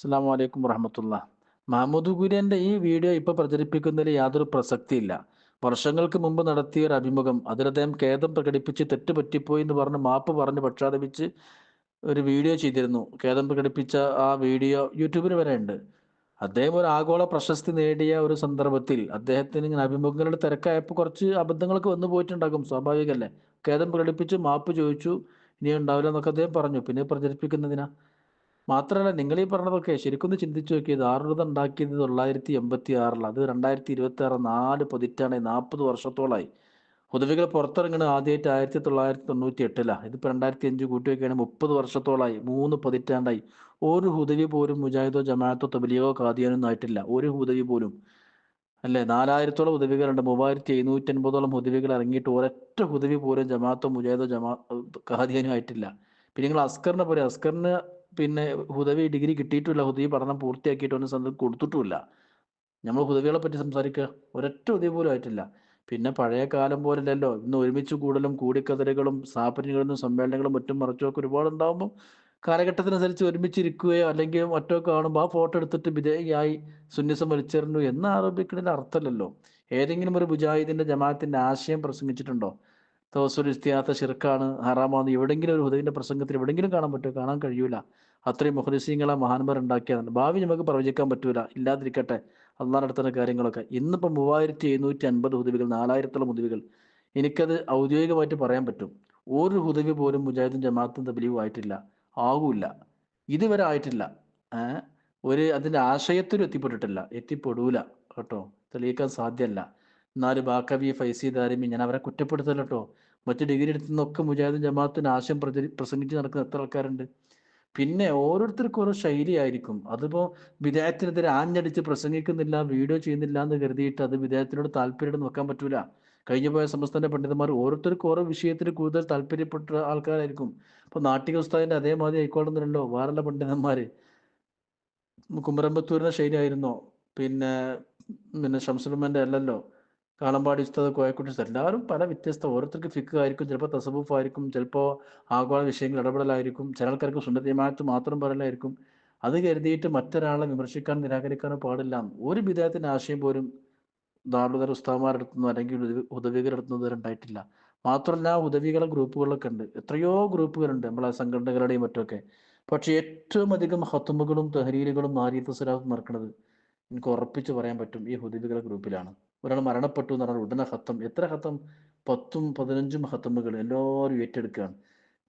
അസ്സാം വലൈക്കും വറഹമത്തുള്ള മഹമ്മൂദ് കുര്യന്റെ ഈ വീഡിയോ ഇപ്പോൾ പ്രചരിപ്പിക്കുന്നതിൽ യാതൊരു പ്രസക്തിയില്ല. വർഷങ്ങൾക്ക് മുമ്പ് നടത്തിയ ഒരു അഭിമുഖം അതിൽ അദ്ദേഹം ഖേദം പ്രകടിപ്പിച്ച് തെറ്റ് പറ്റിപ്പോയി എന്ന് പറഞ്ഞ് മാപ്പ് പറഞ്ഞ് പക്ഷാതപിച്ച് ഒരു വീഡിയോ ചെയ്തിരുന്നു. ഖേദം പ്രകടിപ്പിച്ച ആ വീഡിയോ യൂട്യൂബിൽ വരെ ഉണ്ട്. അദ്ദേഹം ഒരു ആഗോള പ്രശസ്തി നേടിയ ഒരു സന്ദർഭത്തിൽ അദ്ദേഹത്തിന് ഇങ്ങനെ അഭിമുഖങ്ങളുടെ തിരക്കായപ്പോൾ കുറച്ച് അബദ്ധങ്ങളൊക്കെ വന്നു പോയിട്ടുണ്ടാകും സ്വാഭാവികമല്ലേ? ഖേദം പ്രകടിപ്പിച്ച് മാപ്പ് ചോദിച്ചു ഇനി ഉണ്ടാവില്ല എന്നൊക്കെ അദ്ദേഹം പറഞ്ഞു. പിന്നെ പ്രചരിപ്പിക്കുന്നതിനാ? മാത്രമല്ല നിങ്ങൾ ഈ പറഞ്ഞതൊക്കെ ശരിക്കൊന്ന് ചിന്തിച്ചു നോക്കിയത് ആറുത ഉണ്ടാക്കിയത് തൊള്ളായിരത്തി എൺപത്തി ആറിൽ അത് രണ്ടായിരത്തി ഇരുപത്തി ആറ് നാല് പതിറ്റാണ്. നാൽപ്പത് വർഷത്തോളമായി ഹുദവികൾ പുറത്തിറങ്ങുന്നത് ആദ്യമായിട്ട് ആയിരത്തി തൊള്ളായിരത്തി തൊണ്ണൂറ്റി എട്ടിലാണ് ഇതിപ്പോൾ രണ്ടായിരത്തി അഞ്ച് കൂട്ടി വയ്ക്കുകയാണെങ്കിൽ മുപ്പത് വർഷത്തോളമായി മൂന്ന് പതിറ്റാണ്ടായി. ഒരു ഹുദവി പോലും മുജാഹിദോ ജമാഅത്തോ തബലിയോ കാദിയാനൊന്നും ആയിട്ടില്ല. ഒരു ഹുദവി പോലും. അല്ലേ? നാലായിരത്തോളം ഹുദവികളുണ്ട് മൂവായിരത്തി എഴുന്നൂറ്റി അൻപതോളം ഹുദവികൾ ഇറങ്ങിയിട്ട് ഒരൊറ്റ ഹുദവി പോലും ജമാഅത്തോ മുജാഹിദോ ജമാ കാദിയാനോ ആയിട്ടില്ല. പിന്നെ നിങ്ങൾ അസ്കറിനെ പോലെ അസ്കറിന് പിന്നെ ഹുദവി ഡിഗ്രി കിട്ടിയിട്ടില്ല. ഹുദവി പഠനം പൂർത്തിയാക്കിയിട്ട് ഒന്നും സ്വന്തം കൊടുത്തിട്ടുമില്ല. നമ്മൾ ഹുദവികളെ പറ്റി സംസാരിക്കുക. ഒരൊറ്റ ഹുദവി പോലും ആയിട്ടില്ല. പിന്നെ പഴയ കാലം പോലല്ലല്ലോ ഇന്ന് ഒരുമിച്ച് കൂടലും കൂടിക്കതിരുകളും സ്ഥാപനങ്ങളും സമ്മേളനങ്ങളും മറ്റും മറച്ചുമൊക്കെ ഒരുപാട് ഉണ്ടാകുമ്പോൾ കാലഘട്ടത്തിനനുസരിച്ച് ഒരുമിച്ചിരിക്കുകയോ അല്ലെങ്കിൽ മറ്റോ കാണുമ്പോൾ ആ ഫോട്ടോ എടുത്തിട്ട് വിധേയയായി സുന്നിസം വലിച്ചെറിഞ്ഞു എന്ന് ആരോപിക്കുന്നതിന് അർത്ഥമല്ലല്ലോ. ഏതെങ്കിലും ഒരു മുജാഹിദിന്റെ ജമാഅത്തിന്റെ ആശയം പ്രസംഗിച്ചിട്ടുണ്ടോ? തവസുൽ ഇസ്തിയാത്ത ഷിർക്കാണ് ഹറാമാന്ന് എവിടെങ്കിലും ഒരു ഹുദവിന്റെ പ്രസംഗത്തിൽ എവിടെങ്കിലും കാണാൻ പറ്റുമോ? കാണാൻ കഴിയൂല. അത്രയും മുഖലിസീങ്ങളെ മഹാന്മാർ ഉണ്ടാക്കിയതാണ്. ഭാവി നമുക്ക് പ്രവചിക്കാൻ പറ്റൂല. ഇല്ലാതിരിക്കട്ടെ. അള്ളാഹ് കാര്യങ്ങളൊക്കെ. ഇന്നിപ്പോൾ മൂവായിരത്തി എഴുന്നൂറ്റി അൻപത് ഹുദവികൾ നാലായിരത്തോളം ഹുദവികൾ. എനിക്കത് ഔദ്യോഗികമായിട്ട് പറയാൻ പറ്റും. ഒരു ഹുദവി പോലും മുജാഹിദും ജമാഅത്തും തബലീവും ആയിട്ടില്ല. ആകൂല ഇതുവരെ ആയിട്ടില്ല. ഒരു അതിന്റെ ആശയത്തിലും എത്തിപ്പെട്ടിട്ടില്ല. എത്തിപ്പെടൂല. കേട്ടോ? തെളിയിക്കാൻ സാധ്യമല്ല എന്നാലും ബാക്കവി ഫൈസി ദാരിമി ഞാൻ അവരെ കുറ്റപ്പെടുത്തല്ല കേട്ടോ മറ്റു ഡിഗ്രി എടുത്തുനിന്നൊക്കെ മുജാഹിദ് ജമാഅത്തിന് ആശയം പ്രചരി പ്രസംഗിച്ച് നടക്കുന്ന എത്ര ആൾക്കാരുണ്ട്. പിന്നെ ഓരോരുത്തർക്കും ഓരോ ശൈലിയായിരിക്കും. അതിപ്പോ വിദേഹത്തിനെതിരെ ആഞ്ഞടിച്ച് പ്രസംഗിക്കുന്നില്ല വീഡിയോ ചെയ്യുന്നില്ല എന്ന് കരുതിയിട്ട് അത് വിദേഹത്തിനോട് താല്പര്യം നോക്കാൻ പറ്റൂല. കഴിഞ്ഞു പോയ സംസ്ഥാന പണ്ഡിതന്മാർ ഓരോരുത്തർക്കും ഓരോ വിഷയത്തിൽ കൂടുതൽ താല്പര്യപ്പെട്ട ആൾക്കാരായിരിക്കും. ഇപ്പൊ നാട്ടിക ഉസ്താദിന്റെ അതേമാതിരി ആയിക്കോളുന്നില്ലല്ലോ വേറെയുള്ള പണ്ഡിതന്മാര്. കുമരമ്പത്തൂരിന്റെ ശൈലിയായിരുന്നോ. പിന്നെ പിന്നെ ഷംസുലമ്മന്റെ അല്ലല്ലോ. കാളമ്പാടി ഉസ്താദ് കോയക്കുട്ടി എല്ലാവരും പല വ്യത്യസ്ത ഓരോരുത്തർക്ക് ഫിക്ക് ആയിരിക്കും ചിലപ്പോൾ തസബൂഫ് ആയിരിക്കും ചിലപ്പോൾ ആഗോള വിഷയങ്ങൾ ഇടപെടലായിരിക്കും ചില ആൾക്കാർക്ക് സുന്ദരമായിട്ട് മാത്രം പറയലായിരിക്കും. അത് കരുതിയിട്ട് മറ്റൊരാളെ വിമർശിക്കാൻ നിരാകരിക്കാനോ പാടില്ല. ഒരു വിധേയത്തിന്റെ ആശയം പോലും ദാറുദർ ഉസ്താമാരെടുത്തുനിന്നോ അല്ലെങ്കിൽ ഉദവികളെടുത്തുനിന്നോ ഇതുവരെ ഉണ്ടായിട്ടില്ല. മാത്രമല്ല ഉദവികളെ ഗ്രൂപ്പുകളൊക്കെ ഉണ്ട്. എത്രയോ ഗ്രൂപ്പുകളുണ്ട് നമ്മളെ സംഘടനകളുടെയും മറ്റൊക്കെ പക്ഷെ ഏറ്റവും അധികം ഹത്തുമുകളും തഹരീലുകളും നാരീത്ത് സലാഹും നടക്കുന്നത് എനിക്ക് ഉറപ്പിച്ച് പറയാൻ പറ്റും ഈ ഹുദവികളെ ഗ്രൂപ്പിലാണ്. ഒരാൾ മരണപ്പെട്ടു എന്ന് പറഞ്ഞാൽ ഉടനെ ഹത്തം. എത്ര ഹത്തം? പത്തും പതിനഞ്ചും ഹത്തമുകൾ എല്ലാവരും ഏറ്റെടുക്കുകയാണ്.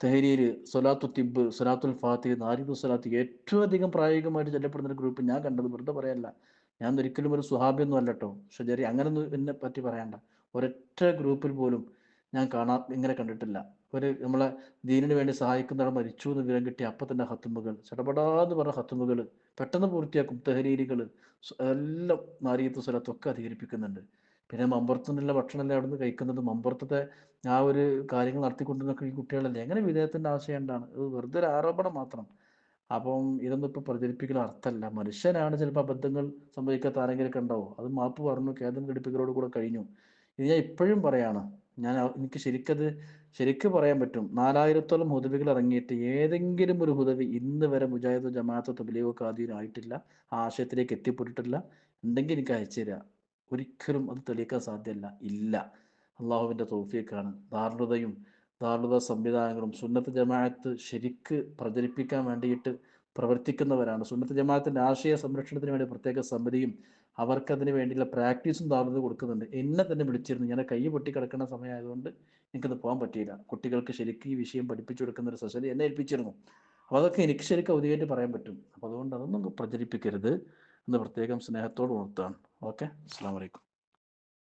തെഹരീര് സൊലാത്തു തിബ് സൊലാത്തുൽ ഫാത്തി നാരിദു സൊലാത്തി ഏറ്റവും അധികം പ്രായോഗികമായിട്ട് ചെല്ലപ്പെടുന്ന ഒരു ഗ്രൂപ്പ് ഞാൻ കണ്ടത് വെറുതെ പറയല്ല. ഞാൻ ഒരിക്കലും ഒരു സുഹാബിയൊന്നും അല്ല കേട്ടോ. ഷജരി അങ്ങനൊന്നും എന്നെ പറ്റി പറയണ്ട. ഒരൊറ്റ ഗ്രൂപ്പിൽ പോലും ഞാൻ കാണാ ഇങ്ങനെ കണ്ടിട്ടില്ല. ഒരു നമ്മളെ ദീനിന് വേണ്ടി സഹായിക്കുന്ന സഹായിക്കുന്നവർ മരിച്ചു എന്ന് വിവരം കിട്ടിയ അപ്പം തന്നെ ഹത്തുമ്പുകൾ ചടപടാന്ന് പറഞ്ഞ ഹത്തുമ്പുകൾ പെട്ടെന്ന് പൂർത്തിയാക്കും തെഹരീരികൾ എല്ലാം നാരീത്ത് സ്ഥലത്തൊക്കെ അധികരിപ്പിക്കുന്നുണ്ട്. പിന്നെ മമ്പുറത്തുനിന്നുള്ള ഭക്ഷണമല്ലേ അവിടുന്ന് കഴിക്കുന്നത്? മമ്പുറത്തെ ആ ഒരു കാര്യങ്ങൾ നടത്തിക്കൊണ്ടിരുന്നൊക്കെ ഈ കുട്ടികളല്ലേ? എങ്ങനെ വിധേയത്തിന്റെ ആശയം ഉണ്ടാണ് ഇത് വെറുതെ ഒരു ആരോപണം മാത്രം. അപ്പം ഇതൊന്നും ഇപ്പം പ്രചരിപ്പിക്കുന്ന അർത്ഥമല്ല. മനുഷ്യനാണ് ചിലപ്പോൾ അബദ്ധങ്ങൾ സംഭവിക്കാത്ത ആരെങ്കിലുമൊക്കെ ഉണ്ടാവും? അത് മാപ്പ് പറഞ്ഞു കേന്ദ്രം ഘടിപ്പിക്കലോട് കൂടെ കഴിഞ്ഞു. ഇത് ഞാൻ ഇപ്പോഴും പറയാണ്. ഞാൻ എനിക്ക് ശരിക്കത് ശരിക്ക് പറയാൻ പറ്റും. നാലായിരത്തോളം ഹുദവികൾ ഇറങ്ങിയിട്ട് ഏതെങ്കിലും ഒരു ഹുദവി ഇന്ന് വരെ മുജാഹിദ് ജമാഅത്ത് തബ്ലീഗോ കാദീനോ ആയിട്ടില്ല ആ ആശയത്തിലേക്ക് എത്തിപ്പെട്ടിട്ടില്ല ഉണ്ടെങ്കിൽ എനിക്ക് അയച്ചു തരാം. ഒരിക്കലും അത് തെളിയിക്കാൻ സാധ്യമല്ല. ഇല്ല. അള്ളാഹുവിന്റെ തോഫിയൊക്കെയാണ് ധാർണതയും ധാർണത സംവിധാനങ്ങളും സുന്നത്ത് ജമാഅത്ത് ശരിക്ക് പ്രചരിപ്പിക്കാൻ വേണ്ടിയിട്ട് പ്രവർത്തിക്കുന്നവരാണ്. സുന്നത്ത് ജമാഅത്തിന്റെ ആശയ സംരക്ഷണത്തിന് വേണ്ടി പ്രത്യേക സമിതിയും അവർക്ക് അതിന് വേണ്ടിയുള്ള പ്രാക്ടീസും താഴ്ന്നത് കൊടുക്കുന്നുണ്ട്. എന്നെ തന്നെ വിളിച്ചിരുന്നു. ഞാൻ കൈ പൊട്ടി കിടക്കുന്ന സമയമായതുകൊണ്ട് എനിക്കത് പോകാൻ പറ്റിയില്ല. കുട്ടികൾക്ക് ശരിക്കും ഈ വിഷയം പഠിപ്പിച്ചു കൊടുക്കുന്ന ഒരു സൊസൈറ്റി എന്നെ ഏൽപ്പിച്ചിരുന്നു. അപ്പോൾ അതൊക്കെ എനിക്ക് ശരിക്കും ഔദ്യോഗികമായിട്ട് പറയാൻ പറ്റും. അപ്പോൾ അതുകൊണ്ട് അതൊന്നും പ്രചരിപ്പിക്കരുത് എന്ന് പ്രത്യേകം സ്നേഹത്തോട് ഉണർത്താണ് ഓക്കെ? അസ്സാം വലൈക്കും